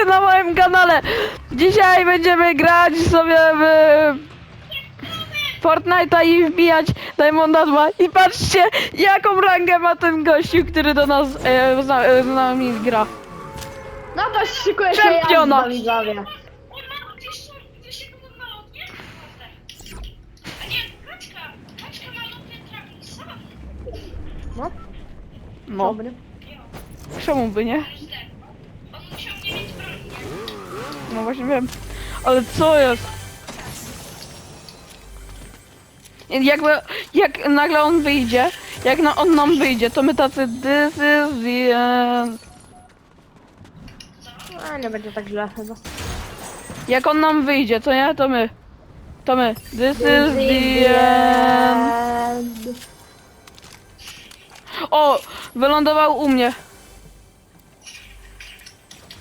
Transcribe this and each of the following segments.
Witajcie na moim kanale! Dzisiaj będziemy grać sobie w Fortnite'a i wbijać Diamonda 2 i patrzcie jaką rangę ma ten gościu, który do nas e, z, na- e, z nami gra. No to szykuje się Czempiona. jazda, widzowie. No, No, dobry. czemu by nie? On musiał nie mieć broni. No właśnie wiem. Ale co jest? Jakby, jak nagle on wyjdzie, jak na, on nam wyjdzie, to my tacy this is the end. A nie będzie tak źle chyba. Jak on nam wyjdzie, to nie, to my. To my. This is the end. O! Wylądował u mnie.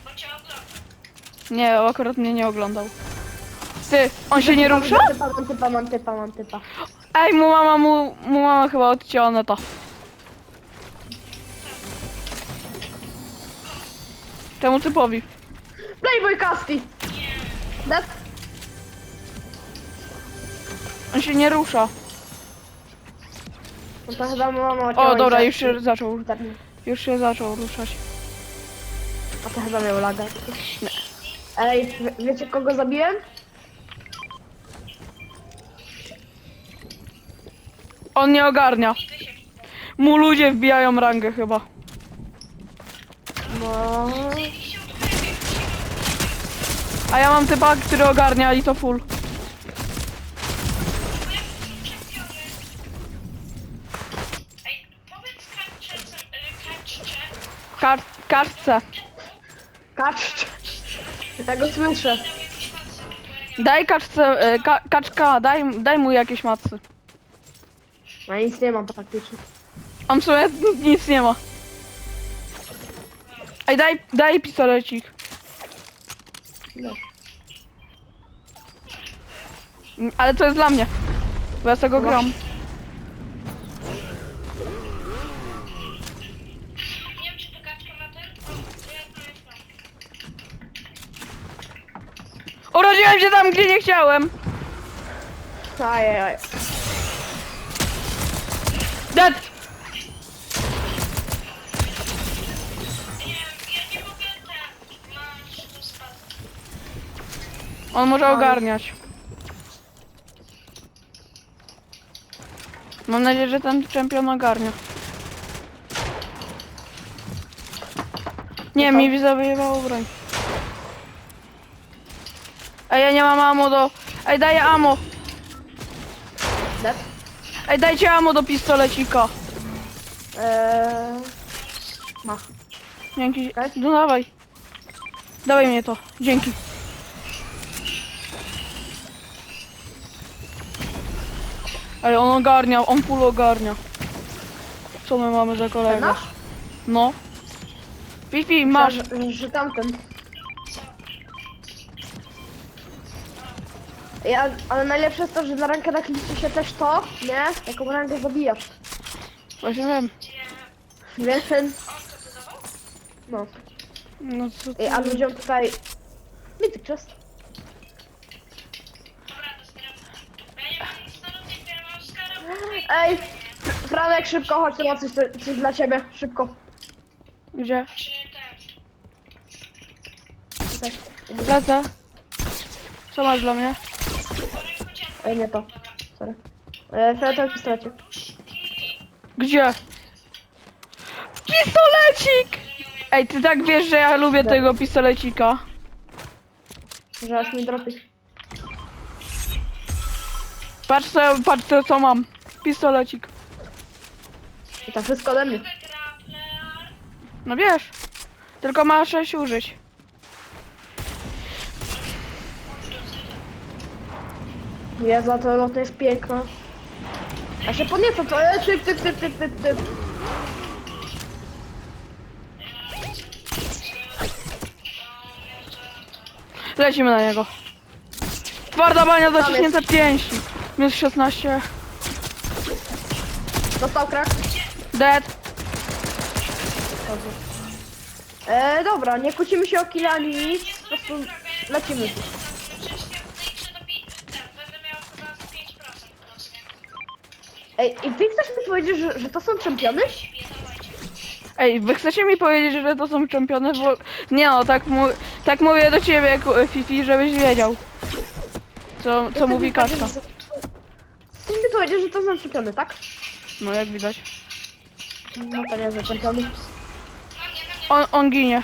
Bo cię ogląda. Nie, akurat mnie nie oglądał. Ty, on się nie rusza? Mam typa, mam typa, mam typa, mam typa. Ej, mu mama, mu, mu mama chyba odcięła neta. Temu typowi. Playboy Casti! Dead? On się nie rusza. No to chyba mama O, dobra, już się zaczął. Już się zaczął ruszać. A to chyba miał laga. Ej, wie- wiecie kogo zabiłem? On nie ogarnia. Mu ludzie wbijają rangę chyba. No... A ja mam typa, który ogarnia i to full. Ej, powiedz kaczce. Kar kartce. Ja go słyszę. Daj kaczce, e, ka kaczka, daj, daj mu jakieś macy. No nic nie mam faktycznie. On w sumie nic nie ma. Ej, daj, daj pistolecik. No. Ale to jest dla mnie. Bo ja z tego gram. Urodziłem się tam, gdzie nie chciałem. Ajajaj. Dead! On może ogarniać. Mam nadzieję, że ten czempion ogarnia. Nie, mi wyjebało broń. Ej, ja nie mam ammo do... Ej, daję ammo! Dead? Ej, dajcie ammo do pistolecika. Eee... Ma. Dzięki. No dawaj. Dawaj mnie to. Dzięki. Ej, on ogarnia, on full ogarnia. Co my mamy za kolegę? nasz? No. Fifi, masz. Że, że tamten. Ja, ale najlepsze jest to, że na rankę tak liczy się też to, nie? Jaką rankę zabijasz. Właśnie wiem. Więc ten... No. No co ty... Ej, a ludziom tutaj... Mythic chest. Dobra, to. Ja ja starą. Ej! Franek, szybko, chodź, tu mam coś, coś dla ciebie. Szybko. Gdzie? Tutaj. Lecę. Co masz dla mnie? Ej, nie to. Sorry. E, Franek, pistolecik. Gdzie? Pistolecik! Ej, ty tak wiesz, że ja lubię tego pistolecika. Że aż mi dropi. Patrz co, patrz co, co mam. Pistolecik. I to wszystko ode mnie. No wiesz. Tylko masz sześć użyć. Jezu, a to lotne jest piękne. Ja się podniecę, to jest typ, typ, typ, typ, typ, typ. Lecimy na niego. Twarda bania zaciśnięte pięści. Minus 16. Dostał krak. Dead. E, dobra, nie kłócimy się o killa ani nic, po prostu lecimy. Ej, i ty chcesz mi powiedzieć, że, że to są czempiony? Ej, wy chcecie mi powiedzieć, że to są czempiony? Bo... Nie no, tak, mu... tak mówię do ciebie, ku- Fifi, żebyś wiedział. Co, co mówi Kaczka. Chcesz mi powiedzieć, że to są czempiony, tak? No jak widać. No to nie, czempiony. On, on ginie.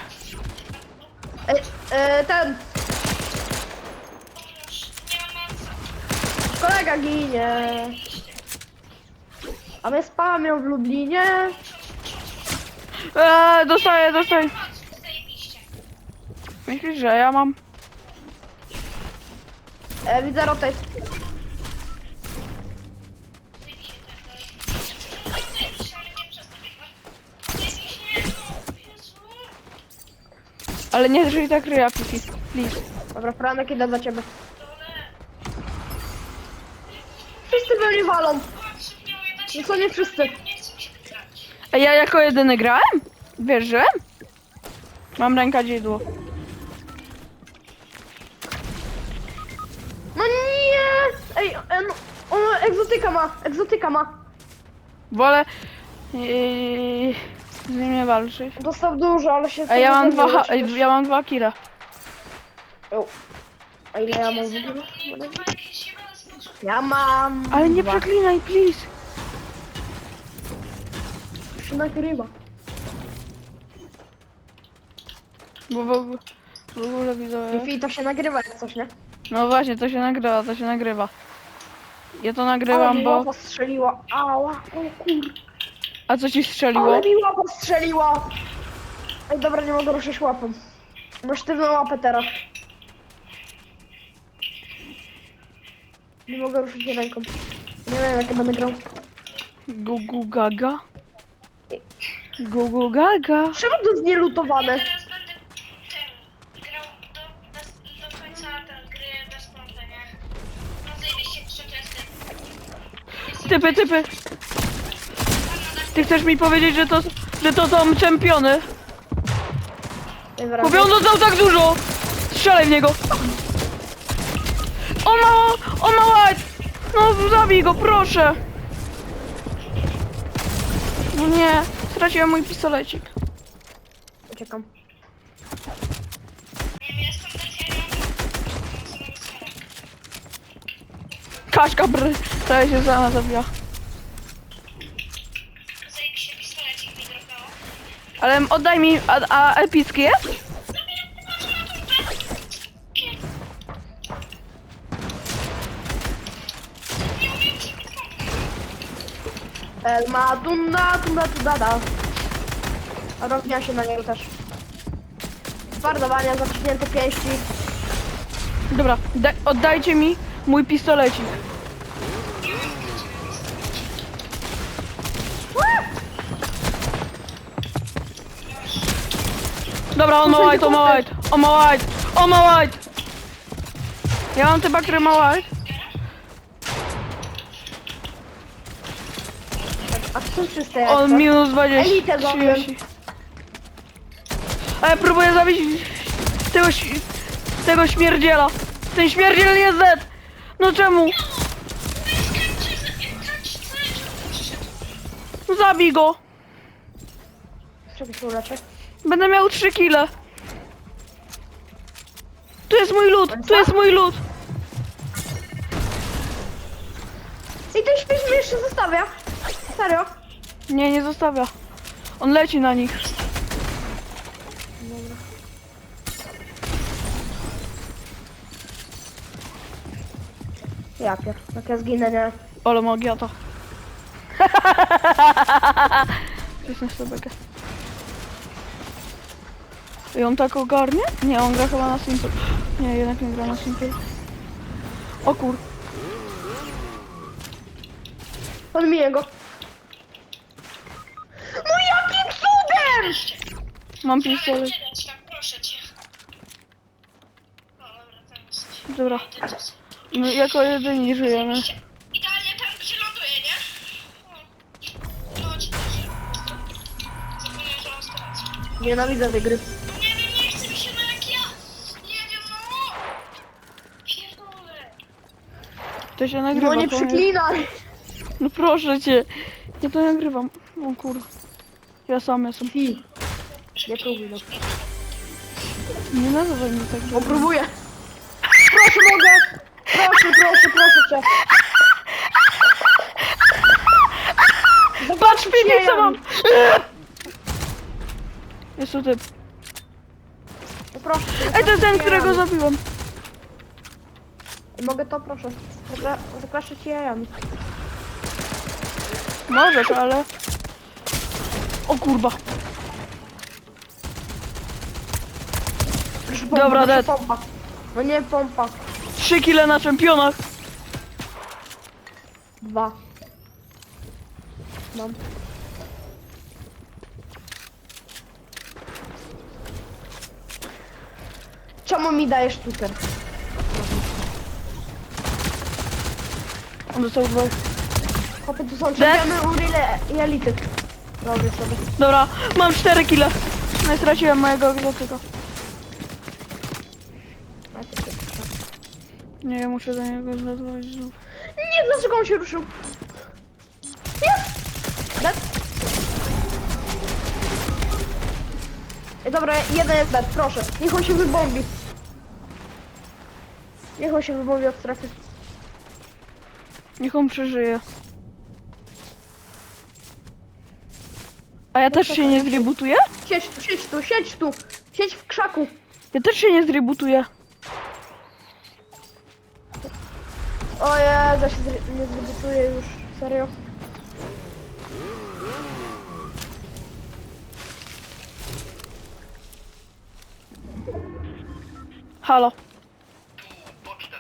Ej, e, ten, kolega ginie. A my spamią w Lublinie. Eee, dostaję, dostaję. Myślisz, że ja mam? E, widzę. Zajebiście, ale nie żyj tak ryja, Fifi. Please. Dobra, Franek idę za ciebie. Wszyscy mnie walą. No co nie wszyscy. Nie chcę mi się tak grać. Ej, ja jako jedyny grałem? Wierzyłem? Mam rękadzidło. No nie! Ej, e, no, on egzotyka ma, egzotyka ma. Wolę... Yy, z nim nie walczyć. Dostał dużo, ale się... Ej, ja mam dwa, ha- ja mam dwa kira. O. A ile ja mam jakieś sposób. Ja mam... Ale nie dwa. przeklinaj, please. Się nagrywa. Bo w, ogóle- w ogóle widzę... Wi-Fi to się nagrywa jak coś, nie? No właśnie, to się nagrywa, to się nagrywa. Ja to nagrywam, mi bo... łapa strzeliła. Ała, o kur... A co ci strzeliło? Ale mi łapa strzeliła! Ej, dobra, nie mogę ruszyć łapą. Masz sztywną łapę teraz. Nie mogę ruszyć ręką. Nie wiem, jak ja będę grał. Gugu gaga? Gugu gaga? Czemu to jest nielutowane? Teraz będę ten, grał do, bez, do końca ten gry bez prądu, nie? No zajebiście trzy testy. Typy, typy. Ty chcesz mi powiedzieć, że to, że to są czempiony? Nie wracam. Kupią dostał tak dużo! Strzelaj w niego! On ma... On ma white! No zabij go, proszę! No nie, straciłem mój pistolecik. Uciekam. Nie wiem, jestem defiarem. Kaczka br... To się sama drogało. Ale oddaj mi... A, a epicki jest? Nie umiem ci pomóc. El ma tunda, tunda, tunda, da. Rozbija się na niego też. Twardowania, zaciśnięte pięści. Dobra, da, oddajcie mi mój pistolecik. Dobra, on ma white, on ma white, on ma white, on ma white. Ja mam typa, który ma white. A czyste to. minus 20. Elitę zrobiłem. 30. Ale próbuję zabić tego, ś- tego śmierdziela. Ten śmierdziel jest dead. No czemu? No zabij go. Czego się uleczę? Będę miał 3 kile. Tu jest mój lód, tu jest mój lód. I ten śmieć mnie jeszcze zostawia. Serio? Nie, nie zostawia. On leci na nich. Ja pier... Jak ja zginę, nie? Ale magiata. Jestem sobie I on tak ogarnie? Nie, on gra chyba na simple. Nie, jednak nie gra na simple. O kur... Podmiję go. nareszcie. Mam pistolet. Tam, proszę cię. O, dobra, teraz. Dobra. Jako jedyni żyjemy. Idealnie tam, gdzie ląduje, nie? No, chodź, Zapomniałem, że mam. Nienawidzę gry. Nie wiem, nie mi się na jak. Nie wiem, no. To się nagrywa. No nie to przeklinaj! No proszę cię. Ja to nagrywam. O kur... Ja sam jestem. Nie próbuj, no. Nie nazywaj mnie tak. O, próbuję. Proszę, mogę! Proszę, proszę, proszę cię. Patrz, Fifi, co mam! Jest tu typ. No proszę. Ej, to jest ten, którego zabiłem. Mogę to, proszę. Zakra- Zakraszę ci jajami. Możesz, ale... O kurwa. Proszę pompa, Dobra, proszę dead. pompa. No nie pompa. Trzy kile na czempionach. Dwa. Mam. Czemu mi dajesz tuter? On dostał dwa. Chłopie, tu są czempiony Urile i Elity. Robię sobie. Dobra, mam cztery kile. No i straciłem mojego egzotyka. Nie, muszę do niego zadzwonić znów. Nie, dlaczego on się ruszył? Jest! Dead. Ej, dobra, jeden jest dead, proszę. Niech on się wybombi. Niech on się wybombi od strefy. Niech on przeżyje. A ja też się nie zrebootuję? Siedź tu, siedź tu, siedź tu. Siedź w krzaku. Ja też się nie zrebootuję. O Jezu, się zre- nie zrebutuję już. Serio. Halo. Poczta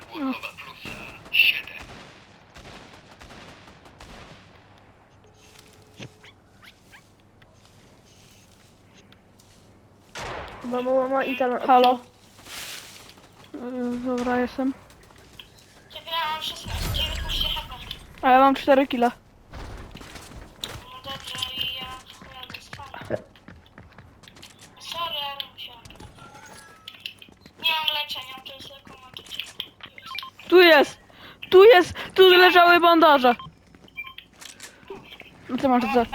Mama, mama i tam... Halo. Yy, Dobra, jestem. Mam 16, 19 HP. A ja mam cztery kile. No dobrze, i ja chuja dostanę. Sorry, ale musiałam. Nie mam leczenia, to jest lokomotyw. Tu jest! Tu jest! Tu leżały bandaże. No co masz za?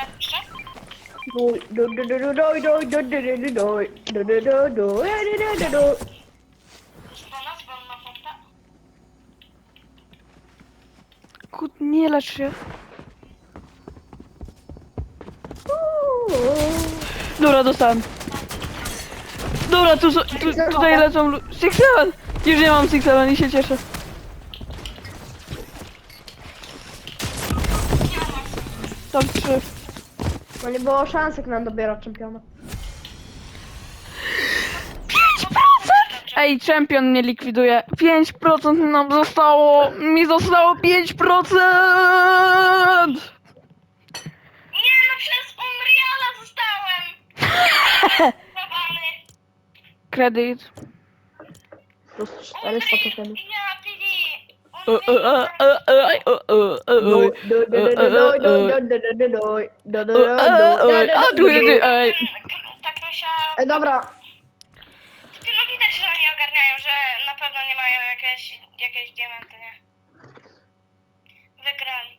Kut, nie lecz. Dobra, dostałem. Dobra, tu, tu, tutaj lecą... lu- Six Seven! Już nie mam Six Seven i się cieszę. Tam trzy. No nie było szansek nam dobierać czempiona. Ej, czempion mnie likwiduje. 5% nam zostało. Mi zostało 5%! Nie no, przez Unreala zostałem! Zabany. Kredyt. Plus 400 tokenów. Ja, Tak myślałam. Ej, dobra. Ty no widać, że oni ogarniają, że na pewno nie mają jakieś, jakieś diamenty, nie? Wygrali.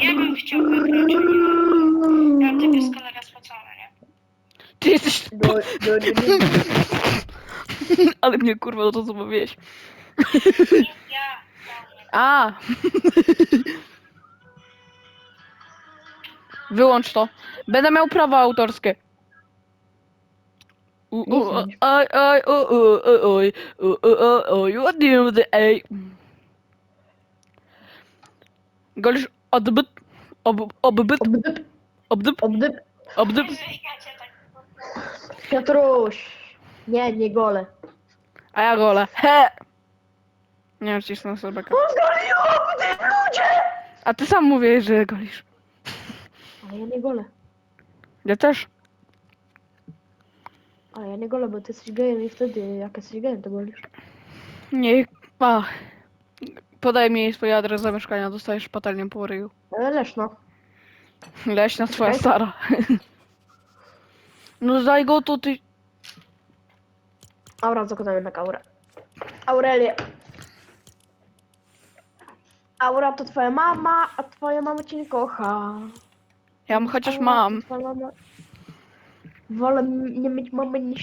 Ja bym chciał wygrać, nie mam. Ja typ jest kolega spocony, nie? Ty jesteś... Ale mnie kurwa no to co mówiłeś. Ja. A. Wyłącz to. Będę miał prawa autorskie. U, u, oj, oj, o, o, o, oj, o, o, o, oj, you do, ej. Golisz odbyt, ob, obbyt, Obdyp, obdyp, obdyp. obdyp. Wyjkacie tak. Piotruś. Nie, nie gole. A ja golę. He! Nie wiem, cisnę sobie. Pozwoliło, ty ludzie! A ty sam mówiłeś, że golisz. Ale ja nie golę. Ja też. Ale ja nie golę, bo ty jesteś gejem i wtedy jak jesteś gejem, to golisz. Nie. A. Podaj mi swój adres zamieszkania, dostajesz patelnią po ryju. Ale leż no. Leśna twoja stara. No daj go to ty. Aura, zakładamy na Aure. Aurelię. Aura to twoja mama, a twoja mama cię nie kocha. Ja chociaż Aura mam. to twoja mama... Wolę nie mieć mamy niż...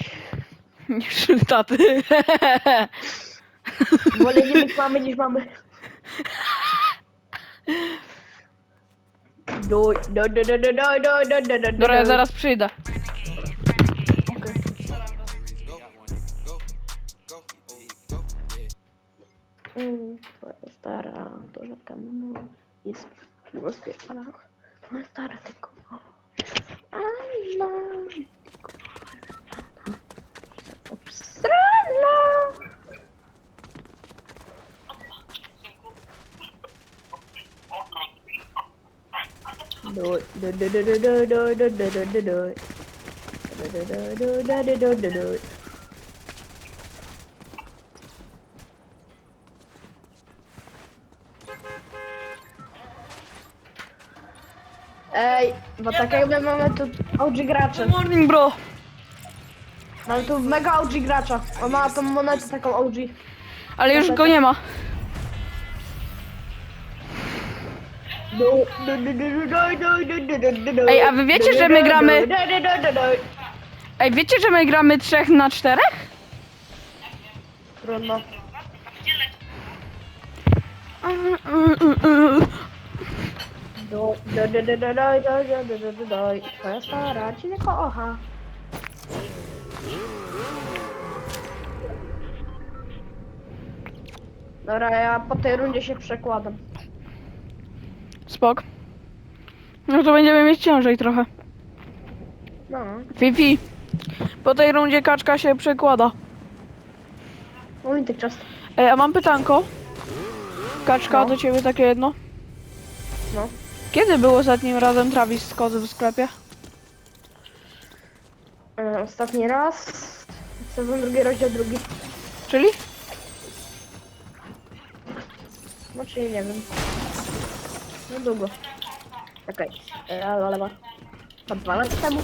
Niż taty. Wolę nie mieć mamy niż mamy. Doj, doj, doj, doj, doj, doj, doj, doj, doj, doj, Dobra, ja doj. zaraz przyjdę. Mm, Twoja stara, to rzadka mama jest rozpieszczona. Twoja stara tylko... Anna... Obstrana! Doj, doj, doj, doj, doj, doj, doj, doj, doj, doj, doj. Doj, doj, doj, doj, doj, doj, doj, doj. Ej, bo tak jakby mamy tu OG graczy. Morning, bro. Mamy tu mega OG gracza. On ma tą monetę taką OG. Ale już go nie ma. Ej, a wy wiecie, że my gramy- Ej, wiecie, że my gramy 3 na 4? Trudno. Doj, doj, doj, doj, doj, doj, doj, doj, doj, doj, doj. Twoja stara cię nie kocha. Dobra, ja po tej rundzie się przekładam. Spok. No to będziemy mieć ciężej trochę. No. Fifi. Po tej rundzie kaczka się przekłada. Mój ty czas. Ej, a mam pytanko. Kaczka, No. do ciebie takie jedno. No. Kiedy był ostatnim razem Travis Scott w sklepie? E, Ostatni raz. Sezon drugi, rozdział drugi. Czyli? No czyli nie wiem. No długo. Okej. Okay. Ale lewa. To dwa lata temu.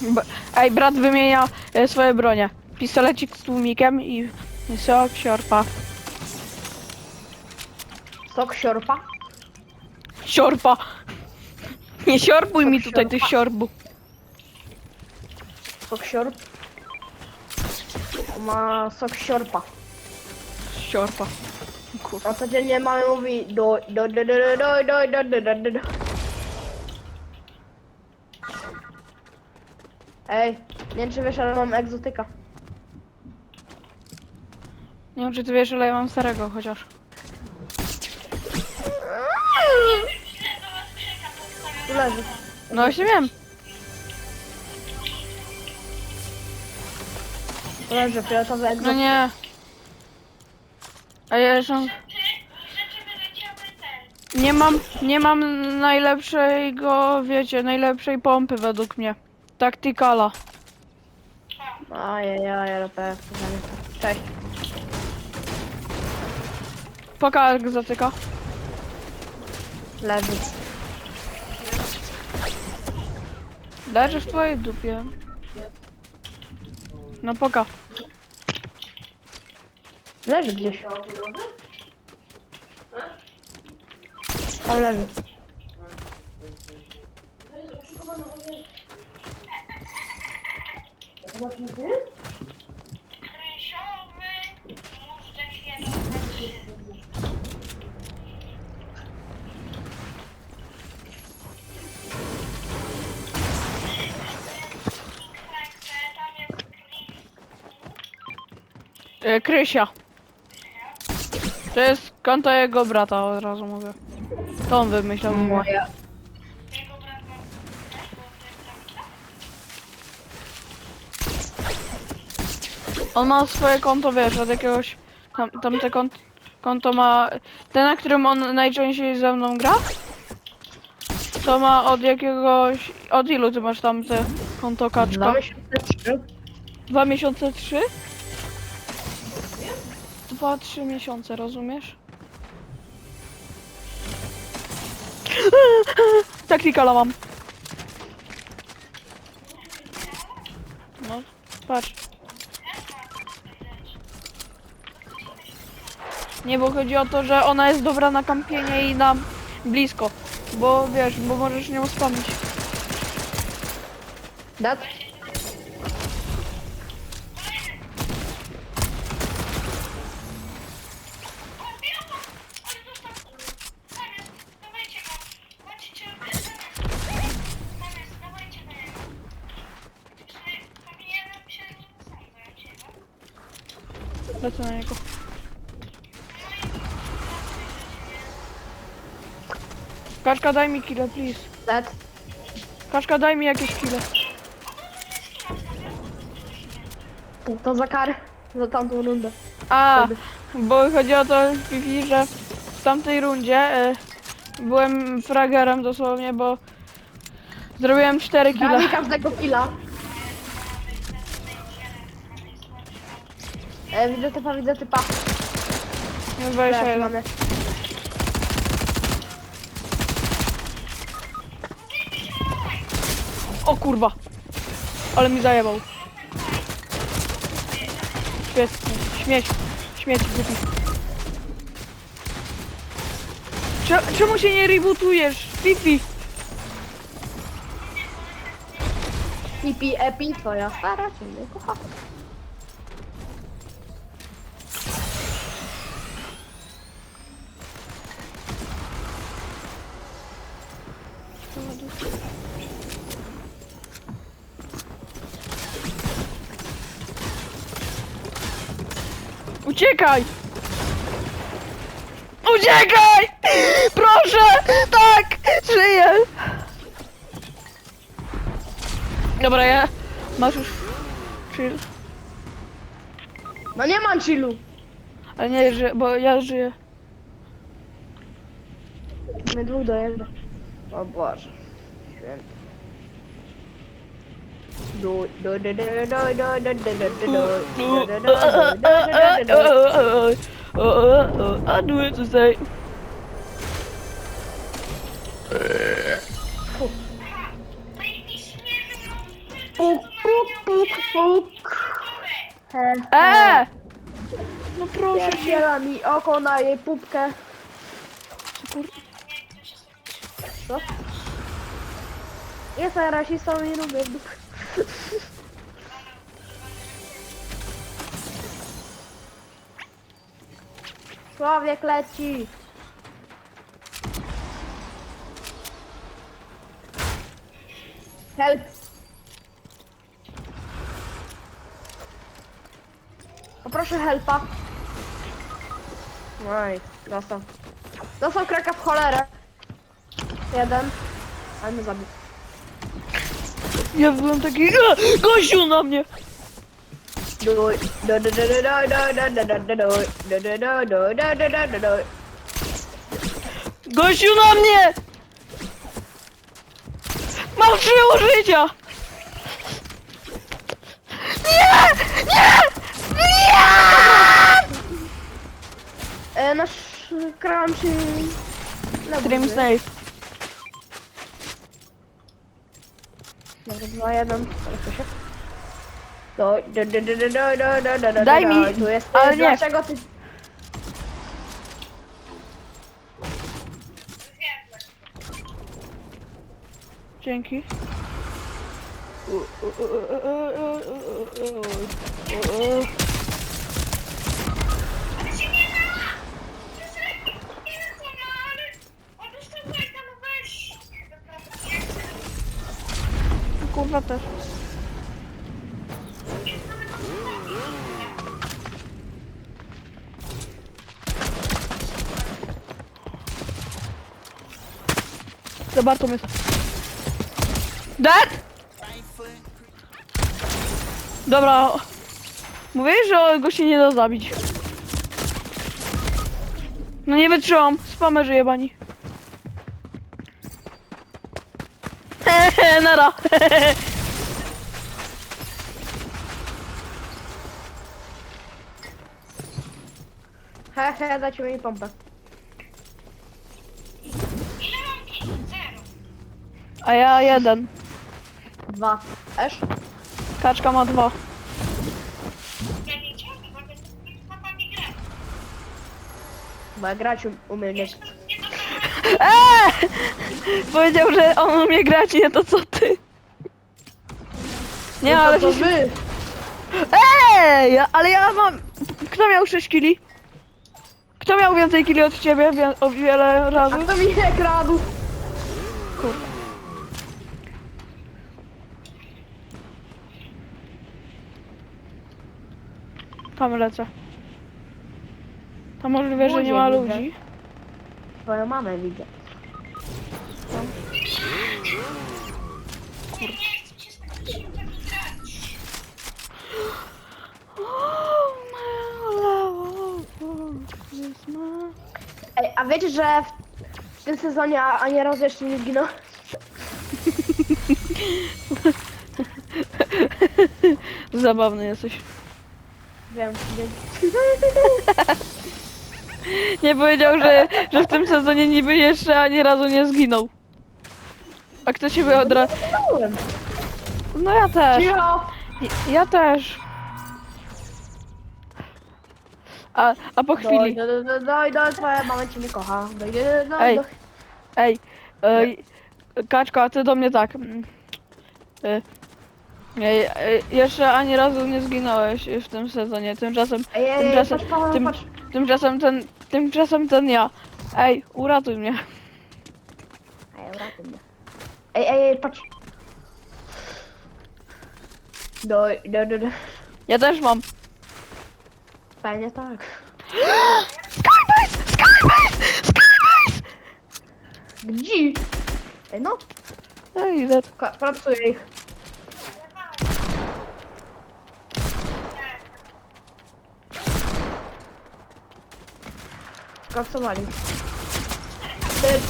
B- Ej, brat wymienia e, swoje bronie. Pistolecik z tłumikiem i sok, siorpa. Sok siorpa. Siorpa! Nie siorbuj Sok mi tutaj tych siorpa. siorbu. Sok siorp. Ma sok siorpa. Siorpa. Kurwa. A codziennie mamy mówi do do do do do do do do do do do Ej, nie wiem czy wiesz, ale mam egzotyka. Nie wiem, czy ty wiesz, ale ja mam starego chociaż. Leży. No właśnie wiem. Leży fioletowy No egzotyk. nie. A ja jeszcze mam- nie mam, nie mam najlepszego, wiecie, najlepszej pompy według mnie. Taktykala. Ajajaj, ale pewnie. Cześć. Poka egzotyka. Leży. Leży w twojej dupie. No poka. Leży gdzieś. Tam leży. Krysiowy. E, Krysia. To jest konto jego brata, od razu mówię. To on wymyślał. Moja. On ma swoje konto, wiesz, od jakiegoś... Tam, tamte konto, konto ma... Ten, na którym on najczęściej ze mną gra? To ma od jakiegoś... Od ilu ty masz tam te konto Dwa kaczka? miesiące, trzy. Dwa miesiące, trzy? Dwa, trzy miesiące, rozumiesz? Taktikala mam. No, patrz. Nie, bo chodzi o to, że ona jest dobra na kampienie i na blisko. Bo wiesz, bo możesz nią spamić. Dat? Zamiast, dawajcie go. Chodźcie, zamiast, dawajcie na niego. Czy powinienem się nim zająć, nie? Lecę na niego. Kaczka, daj mi kilo, please. Dat? Kaczka, daj mi jakieś kilo. To za karę. Za tamtą rundę. A, bo chodzi o to, Fifi, że w tamtej rundzie y, byłem fragerem dosłownie, bo zrobiłem 4 kilo. Daj mi każdego killa. E, widzę typa, widzę typa. Teraz 21. mamy. O kurwa! Ale mi zajebał. Świetnie. Śmieć. Śmieć głupi. Cze- Czemu się nie rebootujesz? Fifi! Pipi, epi, twoja stara cię nie kocha. Uciekaj! Uciekaj! Proszę! Tak! Żyję! Dobra, ja... Masz już... Chill. No nie mam chillu. Ale nie, że, bo ja żyję. My dwóch dojeżdża. O Boże. Święty. I knew it to say. Puk, puk, puk, puk. He, he. E! No proszę. Pierdziela mi oko na jej pupkę. Co? Jestem rasistą i lubię dup. Sławiek leci. Help. Poproszę helpa. Oj, dostał. Dostał kraka w cholerę. Jeden. Ale mnie zabił. Ja byłem taki. "E, Gościu na mnie! Duj, duj, duj, duj, duj, duj, duj, duj, duj, duj, duj, duj, duj, duj, duj, duj, duj, duj. Gościu na mnie! Mam trzy użycia! Nie! Nie! Nie! E, nasz kram się... Stream Snake. Dobra, dwa, jeden. Proszę się. Duj, duj, duj, duj, duj, duj, duj, duj, duj, Daj duj. mi, Tu jest, ale nie. Dlaczego ty... Dzięki. Ale się nie da! Nie da to, no ale... On dostał błęda, no weź! Dobra, jak chcę. Kurwa też. Za Bartą jest. Dead! Dobra. Mówię, że go się nie da zabić. No nie wytrzymam. Spamerzy jebani. Nara. He, he, dajcie mi pompę. Ile mam kilo? Zero. A ja jeden. Dwa. Esz? Kaczka ma dwa. Ja nie bo będę ja grać um- umiem nie. Eee! Powiedział, że on umie grać, nie to co ty. Nie, No ale to wy! Ej! Ale ja mam... Kto miał 6 kili? Kto miał więcej kili od ciebie wie... o wiele A razy? kto mi nie kradł? Tam lecę. Tam możliwe, że nie ma Ludzie, widzę. ludzi. Twoją mamę widzę. Ej, a wiecie, że w, tym sezonie ani razu jeszcze nie zginął? Zabawny jesteś. Wiem, wiem. Nie powiedział, że, że w tym sezonie niby jeszcze ani razu nie zginął. A kto ciebie od razu... No ja też. Cicho! Ja też. A, a po chwili. Doj, doj, doj, doj, doj, twoja mama cię nie kocha. Doj, doj, doj, doj, Ej. Ej, ej, Kaczka, ty do mnie tak. mm, y, Ej, ej, jeszcze ani razu nie zginąłeś w tym sezonie. Tymczasem, Ej, ej, ej, tymczasem, patrz, patrz, tym, patrz. tymczasem ten, tymczasem ten ja. Ej, uratuj mnie. Ej, uratuj mnie. Ej, ej, ej, patrz. Doj, doj, doj, doj. Ja też mam. Fajnie tak. Skybase! Skybase! Skybase! Gdzie? Ej, no, Ej, idę. ka- pracuję ich. Pracowali. Ty,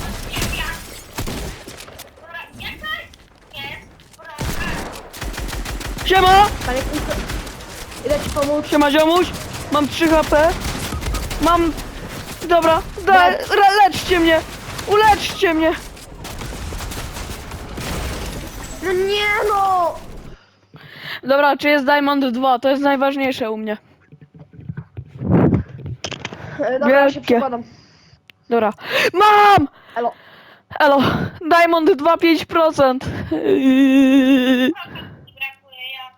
Dobra, jaka jest droga? Siema! Kunco, idę ci pomóc. Siema ziomuś! Mam 3 HP. Mam... Dobra, da, Lec. re, leczcie mnie! Uleczcie mnie! No nie no! Dobra, czy jest Diamond 2? To jest najważniejsze u mnie. E, Dobra, ja się Wielkie. przekładam. Dobra. Mam! Elo. Elo, Diamond 2 5%. Yy. Procent mi brakuje, ja...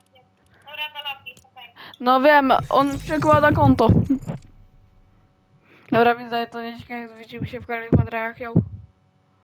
Dobra, do lobby, okej. No wiem, on przekłada konto. Dobra, widzę, to nie ciekawe, zwrócił się w kolejnych materiałach. Ją.